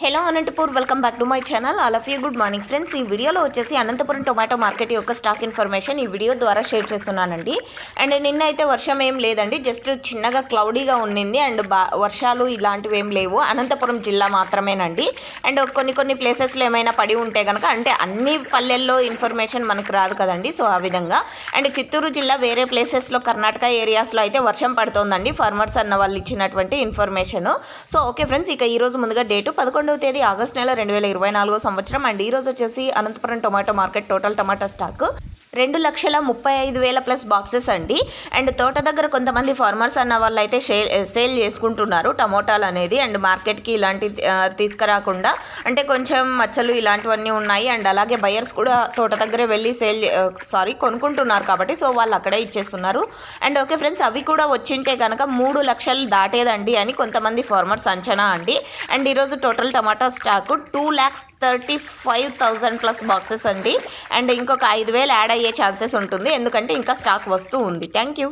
Hello Anantapur welcome back to my channel. All of you good morning friends. ఈ వీడియోలో వచ్చేసి Anantapuram tomato market యొక్క stock information ఈ video ద్వారా షేర్ చేస్తున్నానండి. అండ్ నిన్న అయితే వర్షం ఏం లేదండి. జస్ట్ చిన్నగా క్లౌడీగా ఉండింది అండ్ బా వర్షాలు ఇలాంటివి ఏం లేవు. అనంతపురం జిల్లా మాత్రమేనండి. అండ్ కొన్ని కొన్ని ప్లేసెస్లో ఏమైనా పడి ఉంటే కనుక అంటే అన్ని పల్లెల్లో ఇన్ఫర్మేషన్ మనకు రాదు కదండి. సో ఆ విధంగా. అండ్ చిత్తూరు జిల్లా వేరే ప్లేసెస్లో కర్ణాటక ఏరియాస్లో అయితే వర్షం పడుతోందండి. ఫార్మర్స్ అన్న వాళ్ళు ఇచ్చినటువంటి ఇన్ఫర్మేషన్ సో ఓకే ఫ్రెండ్స్ ఇక ఈరోజు ముందుగా డేటు పదకొండు పదకొండవ తేదీ ఆగస్ట్ నెల రెండు వేల ఇరవై నాలుగో సంవత్సరం. అండ్ ఈ రోజు వచ్చేసి Anantapuram tomato market total tomato stock రెండు లక్షల ముప్పై ఐదు వేల ప్లస్ బాక్సెస్ అండి. అండ్ తోట దగ్గర కొంతమంది ఫార్మర్స్ అన్న వాళ్ళు అయితే సేల్ సేల్ చేసుకుంటున్నారు టమోటాలు అనేది. అండ్ మార్కెట్కి ఇలాంటి తీసుకురాకుండా అంటే కొంచెం మచ్చలు ఇలాంటివన్నీ ఉన్నాయి. అండ్ అలాగే బయర్స్ కూడా తోట దగ్గరే వెళ్ళి సేల్ సారీ కొనుక్కుంటున్నారు కాబట్టి సో వాళ్ళు అక్కడే ఇచ్చేస్తున్నారు. అండ్ ఓకే ఫ్రెండ్స్ అవి కూడా వచ్చింటే కనుక మూడు లక్షలు దాటేదండి అని కొంతమంది ఫార్మర్స్ అంచనా అండి. అండ్ ఈరోజు total tomato stock two lakhs thirty five thousand plus boxes అండి. అండ్ ఇంకొక ఐదు వేలు యాడ్ అయ్యే ఛాన్సెస్ ఉంటుంది. ఎందుకంటే ఇంకా స్టాక్ వస్తూ ఉంది. Thank you